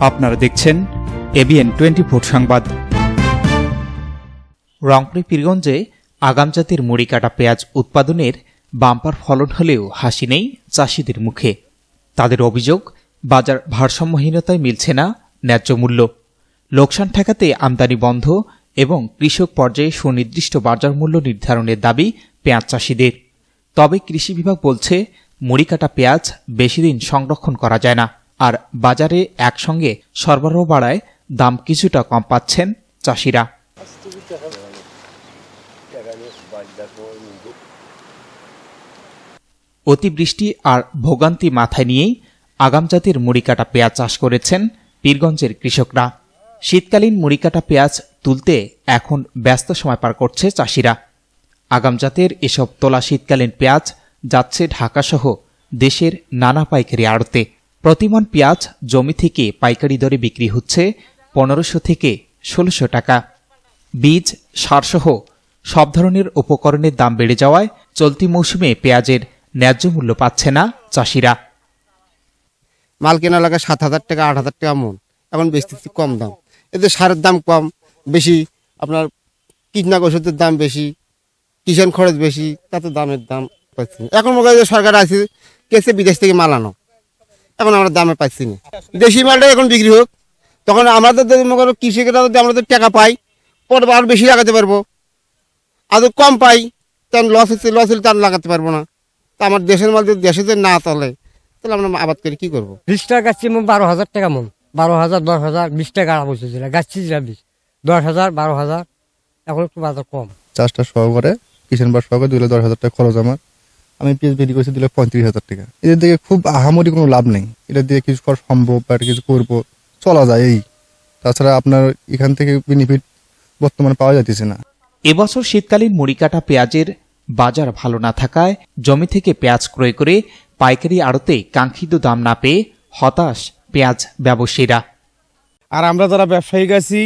আপনারা দেখছেন ABN twenty four সংবাদ। রংপুর পীরগঞ্জে আগাম জাতের মুড়ি কাটা পেঁয়াজ উৎপাদনের বাম্পার ফলন হলেও হাসি নেই চাষিদের মুখে। তাদের অভিযোগ, বাজার ভারসাম্যহীনতায় মিলছে না ন্যায্য মূল্য। লোকসান ঠেকাতে আমদানি বন্ধ এবং কৃষক পর্যায়ে সুনির্দিষ্ট বাজার মূল্য নির্ধারণের দাবি পেঁয়াজ চাষিদের। তবে কৃষি বিভাগ বলছে মুড়ি কাটা পেঁয়াজ বেশি দিন সংরক্ষণ করা যায় না, আর বাজারে একসঙ্গে সরবরাহ বাড়ায় দাম কিছুটা কম পাচ্ছেন চাষিরা। অতিবৃষ্টি আর ভোগান্তি মাথায় নিয়েই আগাম জাতের মুড়ি কাটা পেঁয়াজ চাষ করেছেন পীরগঞ্জের কৃষকরা। শীতকালীন মুড়ি কাটা পেঁয়াজ তুলতে এখন ব্যস্ত সময় পার করছে চাষিরা। আগাম জাতের এসব তোলা শীতকালীন পেঁয়াজ যাচ্ছে ঢাকাসহ দেশের নানা পাইকারি আড়তে। প্রতিমন পেঁয়াজ জমি থেকে পাইকারি দরে বিক্রি হচ্ছে পনেরোশো থেকে ষোলোশো টাকা। বীজ, সারসহ সব ধরনের উপকরণের দাম বেড়ে যাওয়ায় চলতি মৌসুমে পেঁয়াজের ন্যায্য মূল্য পাচ্ছে না চাষিরা। মাল কেনা লাগে সাত হাজার টাকা, আট হাজার টাকা মন। এখন বেশি কম দাম। এতে সারের দাম কম, বেশি আপনার কীটনাশক ওষুধের দাম বেশি। কিষান খরচ বেশি তাতে দামের দাম পাচ্ছি না। এখন মনে যে সরকার আছে কেসে বিদেশ থেকে মাল আনো। এখন আমরা দামে পাচ্ছি না। দেশি মালটা এখন বিক্রি হোক তখন আমাদের যদি মনে করো কৃষকেরা যদি আমরা যদি টাকা পাই পরে আরও বেশি লাগাতে পারব। আর কম পাই তখন লস হচ্ছে লস হলে তার লাগাতে পারব না। তা আমার দেশের মাল যদি দেশে যদি না চলে তাহলে আমরা আবাদ করে কি করব? বিশ টাকা গাছছি মন বারো হাজার টাকা মন। বারো হাজার দশ হাজার বিশ টাকা আড়া বসেছিল গাছছি যেটা বিশ। দশ হাজার বারো হাজার এখন একটু বাজার কম। চাষটা সহকারে কিষান বার সহকারে দিলে দশ হাজার টাকা খরচ আমার। আমি পেঁয়াজ বিক্রি করছি দিলে পঁয়ত্রিশ হাজার টাকা। এদের দিকে খুব আহামরি কোনো লাভ নেই। এটা দিয়ে কিছু করা সম্ভব বা কিছু করব চলা যায় এই। তাছাড়া আপনার এখান থেকে বেনিফিট বর্তমানে পাওয়া যাইতেছে না। এবছর শীতকালীন মুড়ি কাটা পেঁয়াজের বাজার ভালো না থাকায় জমি থেকে পেঁয়াজ ক্রয় করে পাইকারি আড়তে কাঙ্ক্ষিত দাম না পেয়ে হতাশ পেঁয়াজ ব্যবসায়ীরা। আর আমরা যারা ব্যবসায়ী গেছি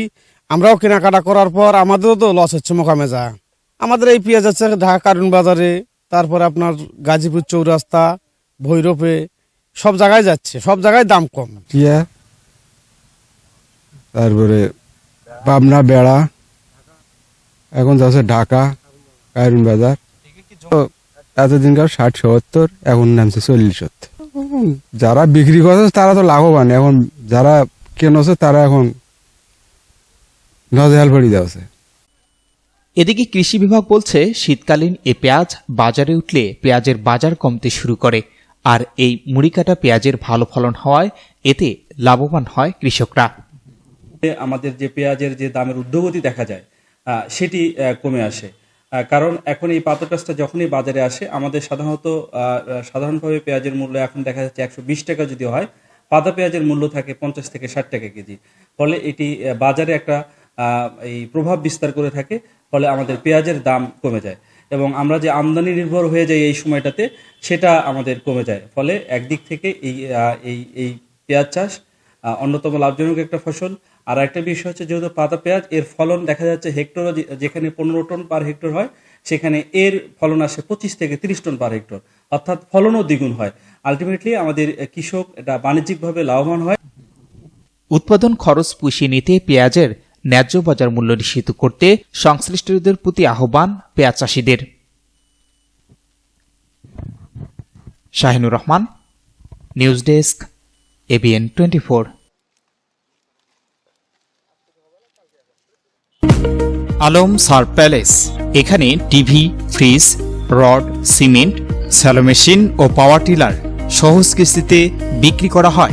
আমরাও কেনাকাটা করার পর আমাদেরও তো লস হচ্ছে মোকামে যা আমাদের এই পেঁয়াজ আছে ঢাকা কারণ বাজারে, তারপর আপনার গাজীপুর চৌরাস্তা, ভৈরবে, সব জায়গায় যাচ্ছে, সব জায়গায় দাম কম। টিয়া তারপরে পাবনা, বেড়া, এখন যাচ্ছে ঢাকা কায়রুন বাজার। এতদিনকার ষাট সত্তর, এখন নামছে চল্লিশ সত্তর। যারা বিক্রি করছে, তারা তো লাভবান। এখন যারা কেনছে, তারা এখন নজেহাল পড়ি যাচ্ছে। এদিকে কৃষি বিভাগ বলছে, শীতকালীন এ পেঁয়াজ বাজারে উঠলে পেঁয়াজের বাজার কমতে শুরু করে। আর এই মুড়ি কাটা পেঁয়াজের ভালো ফলন হওয়ায় এতে লাভবান হয় কৃষকরা। আমাদের যে পেঁয়াজের যে দামের ঊর্ধ্বগতি দেখা যায় সেটি কমে আসে। কারণ এখন এই পাতা পেঁয়াজটা যখনই বাজারে আসে, আমাদের সাধারণত সাধারণভাবে পেঁয়াজের মূল্য এখন দেখা যাচ্ছে একশো বিশ টাকা যদি হয়, পাতা পেঁয়াজের মূল্য থাকে পঞ্চাশ থেকে ষাট টাকা কেজি। ফলে এটি বাজারে একটা এই প্রভাব বিস্তার করে থাকে। ফলে আমাদের পেঁয়াজের দাম কমে যায়। এবং আমরা যে আমদানি নির্ভর হয়ে যাই এই সময়টাতে, সেটা আমাদের কমে যায়। ফলে একদিক থেকে এই এই এই পেঁয়াজ চাষ অন্যতম লাভজনক একটা ফসল। আর একটা বিষয় হচ্ছে যেহেতু পাতা পেঁয়াজ, এর ফলন দেখা যাচ্ছে হেক্টর যেখানে পনেরো টন পার হেক্টর হয়, সেখানে এর ফলন আসে পঁচিশ থেকে তিরিশ টন পার হেক্টর। অর্থাৎ ফলনও দ্বিগুণ হয়। আলটিমেটলি আমাদের কৃষক এটা বাণিজ্যিকভাবে লাভবান হয়। উৎপাদন খরচ পুষিয়ে নিতে পেঁয়াজের ন্যায্য বাজার মূল্য নিশ্চিত করতে সংশ্লিষ্টদের প্রতি আহ্বান পেঁয়াজ চাষিদের। Shahinur Rahman, news desk, ABN twenty four. Alam সার প্যালেস। এখানে TV, fridge, rod, cement, shallow machine ও পাওয়ার টিলার সহজ কিস্তিতে বিক্রি করা হয়।